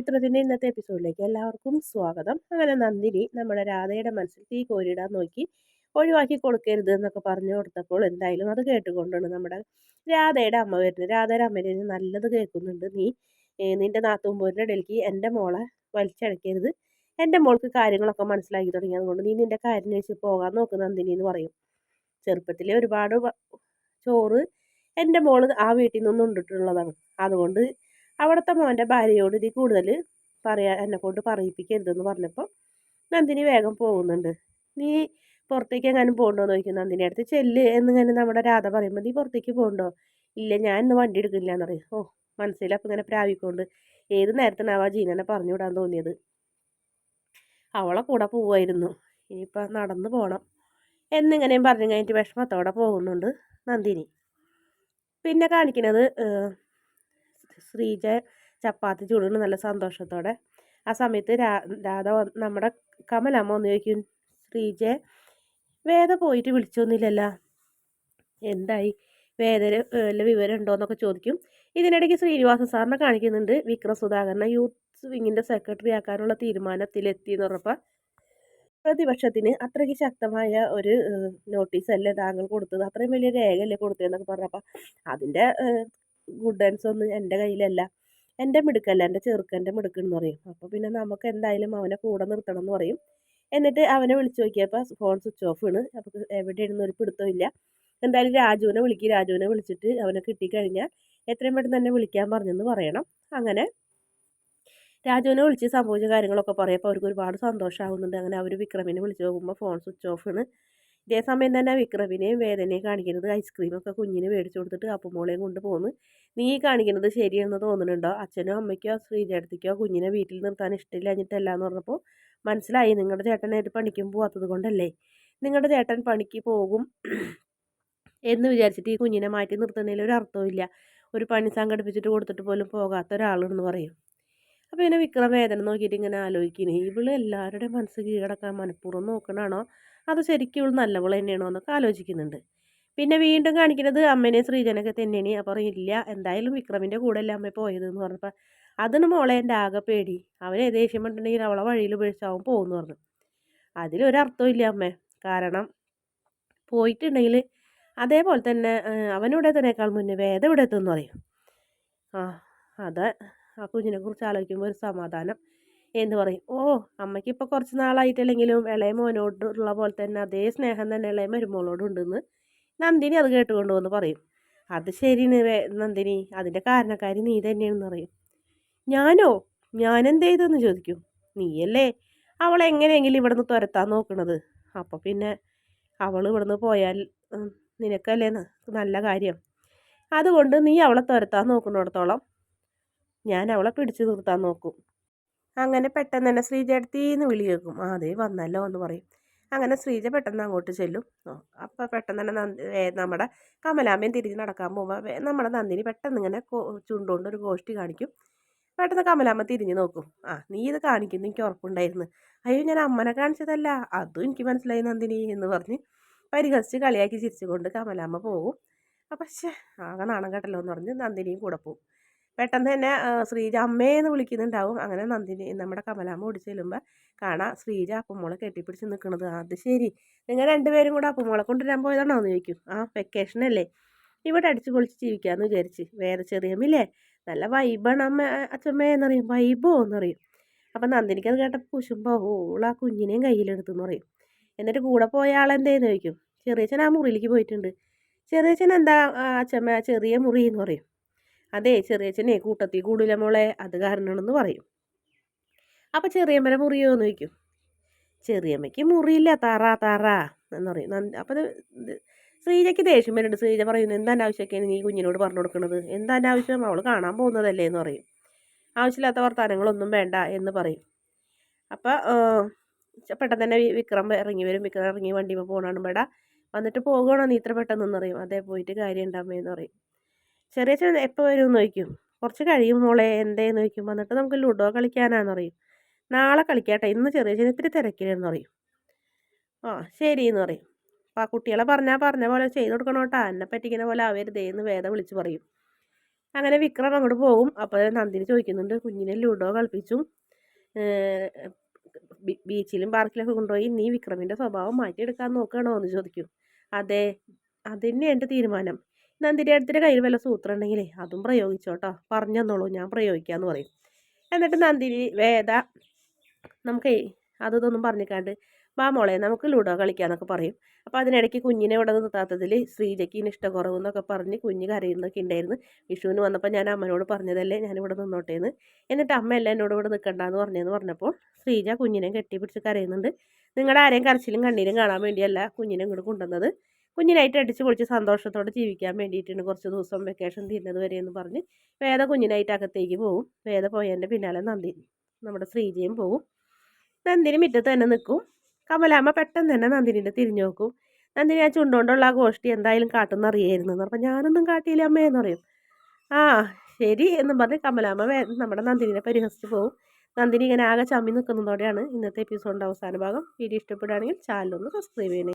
പവിത്രത്തിന്റെ ഇന്നത്തെ എപ്പിസോഡിലേക്ക് എല്ലാവർക്കും സ്വാഗതം. അങ്ങനെ നന്ദിനി നമ്മുടെ രാധയുടെ മനസ്സിൽ തീ കോരിടാൻ നോക്കി ഒഴിവാക്കി കൊടുക്കരുത് എന്നൊക്കെ പറഞ്ഞു കൊടുത്തപ്പോൾ എന്തായാലും അത് കേട്ടുകൊണ്ടാണ് നമ്മുടെ രാധയുടെ അമ്മ വരുന്നത്. രാധയുടെ അമ്മയിൽ നല്ലത് കേൾക്കുന്നുണ്ട്. നീ നിന്റെ നാത്തുമ്പോരിന്റെ ഇടയിലേക്ക് എന്റെ മോളെ വലിച്ചടക്കരുത്. എന്റെ മോൾക്ക് കാര്യങ്ങളൊക്കെ മനസ്സിലാക്കി തുടങ്ങിയത് കൊണ്ട് നീ നിന്റെ കാര്യം വെച്ച് പോകാൻ നോക്ക് നന്ദിനി എന്ന് പറയും. ചെറുപ്പത്തിലെ ഒരുപാട് ചോറ് എന്റെ മോൾ ആ വീട്ടിൽ നിന്നും ഉണ്ടിട്ടുള്ളതാണ് അതുകൊണ്ട് അവിടുത്തെ മോന്റെ ഭാര്യയോട് ഇത് കൂടുതൽ പറയാ എന്നെ കൊണ്ട് പറയിപ്പിക്കരുതെന്ന് പറഞ്ഞപ്പോൾ നന്ദിനി വേഗം പോകുന്നുണ്ട്. നീ പുറത്തേക്ക് എങ്ങാനും പോകണ്ടോ? എന്ന് ചോദിക്കും നന്ദിനി അടുത്ത് ചെല്ല് എന്നിങ്ങനെ നമ്മുടെ രാധ പറയുമ്പോൾ നീ പുറത്തേക്ക് പോകണ്ടോ? ഇല്ല ഞാൻ ഇന്ന് വണ്ടി എടുക്കില്ല എന്ന് പറയും. ഓ മനസ്സിലപ്പം ഇങ്ങനെ പ്രാവിക്കൊണ്ട് ഏത് നേരത്തിനാവാ ജീനനെ പറഞ്ഞു വിടാൻ തോന്നിയത്? അവളെ കൂടെ പോവായിരുന്നു. ഇനിയിപ്പോൾ നടന്നു പോകണം എന്നിങ്ങനെയും പറഞ്ഞു കഴിഞ്ഞിട്ട് വിഷമത്തോടെ പോകുന്നുണ്ട് നന്ദിനി. പിന്നെ കാണിക്കുന്നത് ശ്രീജ ചപ്പാത്തി ചൂടുണ്ട് നല്ല സന്തോഷത്തോടെ. ആ സമയത്ത് രാ രാധ നമ്മുടെ കമലമ്മ ഒന്ന് ചോദിക്കും ശ്രീജയെ വേദ പോയിട്ട് വിളിച്ചൊന്നുമില്ലല്ലോ? എന്തായി? വേദന വല്ല വിവരം ഉണ്ടോ എന്നൊക്കെ ചോദിക്കും. ഇതിനിടയ്ക്ക് ശ്രീനിവാസ സാറിനെ കാണിക്കുന്നുണ്ട്. വിക്രം സുധാകരനെ യൂത്ത് വിങ്ങിന്റെ സെക്രട്ടറി ആക്കാനുള്ള തീരുമാനത്തിലെത്തി എന്ന് പറഞ്ഞപ്പോൾ പ്രതിപക്ഷത്തിന് അത്രയ്ക്ക് ശക്തമായ ഒരു നോട്ടീസ് അല്ലേ താങ്കൾ കൊടുത്തത്? അത്രയും വലിയ രേഖയല്ലേ കൊടുത്തതെന്നൊക്കെ പറഞ്ഞപ്പോൾ അതിന്റെ ഗുഡൻസ് ഒന്നും എന്റെ കയ്യിലല്ല. എന്റെ മിടുക്കല്ല എന്റെ ചെറുക്കന്റെ മിടുക്കെന്ന് പറയും. അപ്പോൾ പിന്നെ നമുക്ക് എന്തായാലും അവനെ കൂടെ നിർത്തണം എന്ന് പറയും. എന്നിട്ട് അവനെ വിളിച്ചു നോക്കിയപ്പോൾ ഫോൺ സ്വിച്ച് ഓഫ് ആണ്. അപ്പോൾ എവിടെയാണെന്ന് ഒരു പിടുത്തമില്ല എന്തായാലും രാജുവിനെ വിളിക്കും. രാജുവിനെ വിളിച്ചിട്ട് അവനെ കിട്ടിക്കഴിഞ്ഞാൽ എത്രയും പെട്ടെന്ന് തന്നെ വിളിക്കാൻ പറഞ്ഞെന്ന് പറയണം. അങ്ങനെ രാജുവിനെ വിളിച്ച് സംഭവിച്ച കാര്യങ്ങളൊക്കെ പറയപ്പോൾ അവർക്ക് ഒരുപാട് സന്തോഷമാകുന്നുണ്ട് അങ്ങനെ അവർ വിക്രമിനെ വിളിച്ച് നോക്കുമ്പോൾ ഫോൺ സ്വിച്ച് ഓഫ് ആണ്. ഇതേ സമയം തന്നെ വിക്രമിനെയും വേദനയും കാണിക്കുന്നത് ഐസ്ക്രീമൊക്കെ കുഞ്ഞിന് മേടിച്ചു കൊടുത്തിട്ട് അപ്പുമോളെയും കൊണ്ട് പോകുന്നു നീ കാണിക്കുന്നത് ശരിയെന്ന് തോന്നുന്നുണ്ടോ? അച്ഛനോ അമ്മയ്ക്കോ ശ്രീജേടത്തിക്കോ കുഞ്ഞിനെ വീട്ടിൽ നിർത്താൻ ഇഷ്ടമില്ല എന്നിട്ടല്ല എന്ന് പറഞ്ഞപ്പോൾ മനസ്സിലായി നിങ്ങളുടെ ചേട്ടനായിട്ട് പണിക്കും പോകാത്തത് കൊണ്ടല്ലേ. നിങ്ങളുടെ ചേട്ടൻ പണിക്ക് പോകും എന്ന് വിചാരിച്ചിട്ട് ഈ കുഞ്ഞിനെ മാറ്റി നിർത്തുന്നതിൽ ഒരു അർത്ഥമില്ല ഒരു പണി സംഘടിപ്പിച്ചിട്ട് കൊടുത്തിട്ട് പോലും പോകാത്ത ഒരാളെന്ന് പറയും. അപ്പോൾ ഇങ്ങനെ വിക്രം വേദന നോക്കിയിട്ട് ഇങ്ങനെ ആലോചിക്കുന്നു. ഇവൾ എല്ലാവരുടെയും മനസ്സ് കീഴടക്കാൻ മനഃപൂർവം നോക്കണാണോ അത് ശരിക്കും ഇവൾ നല്ലവൾ തന്നെയാണോ എന്നൊക്കെ ആലോചിക്കുന്നുണ്ട്. പിന്നെ വീണ്ടും കാണിക്കുന്നത് അമ്മേനെ ശ്രീജനൊക്കെ തന്നെയാണ്. അപ്പോൾ ഇല്ല എന്തായാലും വിക്രമിന്റെ കൂടെ അമ്മ പോയത് എന്ന് പറഞ്ഞപ്പോൾ അതിന് മോളെ എന്റെ ആകെ പേടി. അവനെ ദേഷ്യം പറ്റുണ്ടെങ്കിൽ അവളെ വഴിയിൽ ഉപേക്ഷിച്ചാവും പോകുമെന്ന് പറഞ്ഞു. അതിലൊരർത്ഥമില്ല അമ്മേ. കാരണം പോയിട്ടുണ്ടെങ്കിൽ അതേപോലെ തന്നെ അവനിവിടെ തന്നെക്കാൾ മുന്നേ വേദം ഇവിടെ എത്തുമെന്ന് പറയും. ആ അത് ആ കുഞ്ഞിനെ കുറിച്ച് ആലോചിക്കുമ്പോൾ ഒരു സമാധാനം എന്ന് പറയും. ഓ അമ്മയ്ക്ക് ഇപ്പോൾ കുറച്ച് നാളായിട്ടില്ലെങ്കിലും ഇളയ മോനോടുള്ള പോലെ തന്നെ അതേ സ്നേഹം തന്നെ ഇളയ മരുമോളോടുണ്ടെന്ന് നന്ദിനി അത് കേട്ടുകൊണ്ട് വന്ന് പറയും അത് ശരി നന്ദിനി അതിന്റെ കാരണക്കാരി നീ തന്നെയാണെന്ന് പറയും. ഞാനോ? ഞാനെന്ത് ചെയ്തെന്ന് ചോദിക്കും? നീയല്ലേ? അവൾ എങ്ങനെയെങ്കിലും ഇവിടുന്ന് തുരത്താൻ നോക്കണത്. അപ്പോൾ പിന്നെ അവൾ ഇവിടുന്ന് പോയാൽ നിനക്കല്ലേ നല്ല കാര്യം. അതുകൊണ്ട് നീ അവളെ തുരത്താൻ നോക്കുന്നിടത്തോളം ഞാൻ അവളെ പിടിച്ചു നിർത്താൻ നോക്കും. അങ്ങനെ പെട്ടെന്ന് തന്നെ ശ്രീചേട്ടത്തിന്ന് എന്ന് വിളി കേൾക്കും. അതേ വന്നല്ലോ എന്ന് പറയും. അങ്ങനെ ശ്രീജ പെട്ടെന്ന് അങ്ങോട്ട് ചെല്ലും. അപ്പോൾ പെട്ടെന്ന് തന്നെ നമ്മുടെ കമലാമ്മയും തിരിഞ്ഞ് നടക്കാൻ പോകുമ്പോൾ നമ്മുടെ നന്ദിനി പെട്ടെന്ന് ഇങ്ങനെ ചൂണ്ടുകൊണ്ട് ഒരു ഗോഷ്ടി കാണിക്കും. പെട്ടെന്ന് കമലാമ്മ തിരിഞ്ഞ് നോക്കും. ആ നീ ഇത് കാണിക്കുന്നു എനിക്ക് ഉറപ്പുണ്ടായിരുന്നു. അയ്യോ ഞാൻ അമ്മനെ കാണിച്ചതല്ല. അതും എനിക്ക് മനസ്സിലായി നന്ദിനി എന്ന് പറഞ്ഞ് പരിഹസിച്ച് കളിയാക്കി ചിരിച്ചുകൊണ്ട് കമലാമ്മ പോകും അപ്പം പക്ഷേ ആകെ നാണം കേട്ടല്ലോ എന്ന് പറഞ്ഞ് നന്ദിനിയും കൂടെ പോകും പെട്ടെന്ന് തന്നെ ശ്രീജ അമ്മേന്ന് വിളിക്കുന്നുണ്ടാവും. അങ്ങനെ നന്ദിനി നമ്മുടെ കമലാമ്മ ഓടി ചെല്ലുമ്പോൾ കാണാം ശ്രീജ അപ്പുമോളെ കെട്ടിപ്പിടിച്ച് നിൽക്കുന്നത് അത് ശരി. നിങ്ങൾ രണ്ടുപേരും കൂടെ അപ്പുമോളെ കൊണ്ടുവരാൻ പോയതാണോ എന്ന് ചോദിക്കും. ആ വെക്കേഷൻ അല്ലേ? ഇവിടെ അടിച്ചു പൊളിച്ച് ജീവിക്കാമെന്ന് വിചാരിച്ച്. വേറെ ചെറിയമ്മില്ലേ നല്ല വൈബാണ് അമ്മ അച്ഛമ്മ എന്നറിയും. വൈബോ എന്നറിയും. അപ്പം നന്ദിനിക്ക് അത് കേട്ടപ്പോൾ കുശുമ്പോൾ ഓള ആ കുഞ്ഞിനെയും കയ്യിലെടുത്തെന്ന് പറയും. എന്നിട്ട് കൂടെ പോയ ആളെന്തേന്ന് ചോദിക്കും. ചെറിയച്ഛൻ ആ മുറിയിലേക്ക് പോയിട്ടുണ്ട്. ചെറിയച്ഛൻ എന്താ അച്ഛമ്മ ചെറിയ മുറി എന്ന് പറയും. അതെ ചെറിയച്ഛനെ കൂട്ടത്തിൽ കൂടില്ല മോളെ അത് കാരണമാണെന്ന് പറയും. അപ്പോൾ ചെറിയമ്മനെ മുറിയോ എന്ന് ചോദിക്കും ചെറിയമ്മയ്ക്ക് മുറിയില്ല താറാ താറാ എന്ന് പറയും. അപ്പം ശ്രീജയ്ക്ക് ദേഷ്യം വരുന്നുണ്ട്. ശ്രീജ പറയുന്നു എന്താ ആവശ്യമൊക്കെയാണ് നീ കുഞ്ഞിനോട് പറഞ്ഞു കൊടുക്കുന്നത് എന്താ ആവശ്യം? അവൾ കാണാൻ പോകുന്നതല്ലേ എന്ന് പറയും. ആവശ്യമില്ലാത്ത വർത്തമാനങ്ങളൊന്നും വേണ്ട എന്ന് പറയും. അപ്പോൾ പെട്ടെന്ന് തന്നെ വിക്രം ഇറങ്ങി വരും. വിക്രം ഇറങ്ങി വണ്ടിയിൽ പോകണമെന്ന് വേണ്ട വന്നിട്ട് പോകണോ നീ ഇത്ര പെട്ടെന്ന്? പറയും. അതേ പോയിട്ട് കാര്യം ഉണ്ടാകുമ്പോൾ എന്ന് പറയും. ചെറിയ ചെറിയ എപ്പോൾ വരും നോക്കും കുറച്ച് കഴിയും മോളെ എന്തേന്ന് ചോദിക്കും. വന്നിട്ട് നമുക്ക് ലുഡോ കളിക്കാനാണെന്ന് പറയും. നാളെ കളിക്കാട്ടെ ഇന്ന് ചെറിയ ഇത്തിരി തിരക്കില്ലെന്ന് പറയും. ആ ശരി എന്ന് പറയും. അപ്പോൾ ആ കുട്ടികളെ പറഞ്ഞാൽ പറഞ്ഞ പോലെ ചെയ്ത് കൊടുക്കണം കേട്ടോ എന്നെ പറ്റിക്കുന്ന പോലെ അവരുതേ എന്ന് വേദം വിളിച്ച് പറയും. അങ്ങനെ വിക്രം അങ്ങോട്ട് പോകും അപ്പോൾ നന്ദിനി ചോദിക്കുന്നുണ്ട് കുഞ്ഞിനെ ലുഡോ കളിപ്പിച്ചു. ബീച്ചിലും പാർക്കിലൊക്കെ കൊണ്ടുപോയി നീ വിക്രമിന്റെ സ്വഭാവം മാറ്റിയെടുക്കാൻ നോക്കണോ? എന്ന് ചോദിക്കും. അതെ അതന്നെ എന്റെ തീരുമാനം. നന്ദിനി കയ്യിൽ വല്ല സൂത്രം ഉണ്ടെങ്കിലേ അതും പ്രയോഗിച്ചോട്ടോ പറഞ്ഞെന്നോളൂ ഞാൻ പ്രയോഗിക്കാമെന്ന് പറയും. എന്നിട്ട് നന്ദിനി വേദ നമുക്കേ അതൊന്നും പറഞ്ഞിക്കാണ്ട് വാ മോളെ നമുക്ക് ലുഡോ കളിക്കാന്നൊക്കെ പറയും. അപ്പോൾ അതിനിടയ്ക്ക് കുഞ്ഞിനെ ഇവിടെ നിർത്താത്തതിൽ ശ്രീജയ്ക്ക് ഇഷ്ടക്കുറവ് എന്നൊക്കെ പറഞ്ഞ് കുഞ്ഞ് കരയുന്നൊക്കെ ഉണ്ടായിരുന്നു വിഷുവിന് വന്നപ്പോൾ ഞാൻ അമ്മനോട് പറഞ്ഞതല്ലേ ഞാനിവിടെ നിന്നോട്ടേന്ന്. എന്നിട്ട് അമ്മ എല്ലാം എന്നോട് ഇവിടെ നിൽക്കണ്ടെന്ന് പറഞ്ഞതെന്ന് പറഞ്ഞപ്പോൾ ശ്രീജ കുഞ്ഞിനെ കെട്ടിപ്പിടിച്ച് കരയുന്നുണ്ട്. നിങ്ങളുടെ ആരെയും കരച്ചിലും കണ്ണീരും കാണാൻ വേണ്ടിയല്ല കുഞ്ഞിനെ ഇങ്ങോട്ട് കൊണ്ടുവന്നത്. കുഞ്ഞിനായിട്ട് അടിച്ച് പൊളിച്ച് സന്തോഷത്തോടെ ജീവിക്കാൻ വേണ്ടിയിട്ടാണ് കുറച്ച് ദിവസം വെക്കേഷൻ തീരുന്നത് വരെ എന്ന് പറഞ്ഞ് വേദ കുഞ്ഞിനായിട്ട് അകത്തേക്ക് പോവും. വേദ പോയതിന്റെ പിന്നാലെ നന്ദി നമ്മുടെ ശ്രീജയും പോവും. നന്ദിനി മുറ്റത്ത് തന്നെ നിൽക്കും കമലാമ്മ പെട്ടെന്ന് തന്നെ നന്ദിനിന്റെ തിരിഞ്ഞു നോക്കും. നന്ദിനി ആ ചുണ്ടുകൊണ്ടുള്ള ആ ഗോഷ്ടി എന്തായാലും കാട്ടുന്ന അറിയായിരുന്നു എന്ന് പറഞ്ഞാൽ ഞാനൊന്നും കാട്ടിയില്ല അമ്മയെന്ന് പറയും. ആ ശരി എന്നും പറഞ്ഞ് കമലാമ്മ നമ്മുടെ നന്ദിനിനെ പരിഹസിച്ച് പോകും നന്ദിനി ഇങ്ങനെ ആകെ ചമ്മി നിൽക്കുന്നതോടെയാണ് ഇന്നത്തെ എപ്പിസോഡിന്റെ അവസാന ഭാഗം. വീഡിയോ ഇഷ്ടപ്പെടുകയാണെങ്കിൽ ചാനലൊന്ന് സബ്സ്ക്രൈബ് ചെയ്യണേ.